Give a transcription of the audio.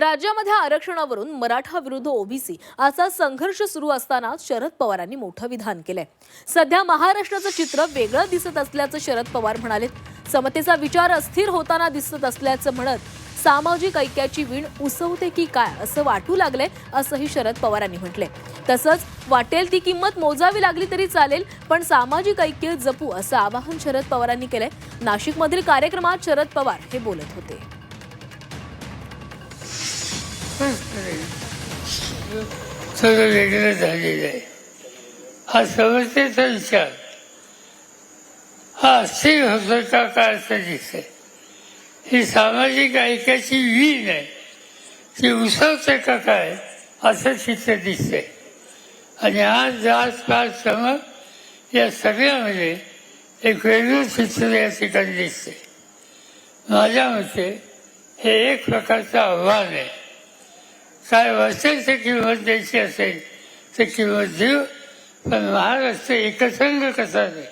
राज्यामध्ये आरक्षणावरून मराठा विरुद्ध ओबीसी असा संघर्ष सुरू असताना शरद पवारांनी मोठं विधान केलंय. सध्या महाराष्ट्राचं चित्र वेगळं दिसत असल्याचं शरद पवार म्हणाले समतेचा विचार अस्थिर होताना दिसत असल्याचं म्हणत सामाजिक ऐक्याची वीण उसवते की काय असं वाटू लागले असंही शरद पवारांनी म्हटले तसंच वाटेल ती किंमत मोजावी लागली तरी चालेल पण सामाजिक ऐक्य जपू असं आवाहन शरद पवारांनी केलंय. नाशिकमधील कार्यक्रमात शरद पवार हे बोलत होते. सगळं वेगळं झालेलं आहे. हा समस्येचा विचार हा अस्थिर होतो का काय असं दिसतंय ही सामाजिक ऐक्याची वीण आहे. ती उसवते का काय? असं चित्र दिसतंय. आणि आज जात पाच या सगळ्यामध्ये एक वेगळं चित्र या ठिकाणी दिसते माझ्या मते हे एक प्रकारचं आव्हान आहे. काय असेल ते किंमत द्यायची असेल. तर किंमत देऊ पण महाराष्ट्र एकसंघ कसा नाही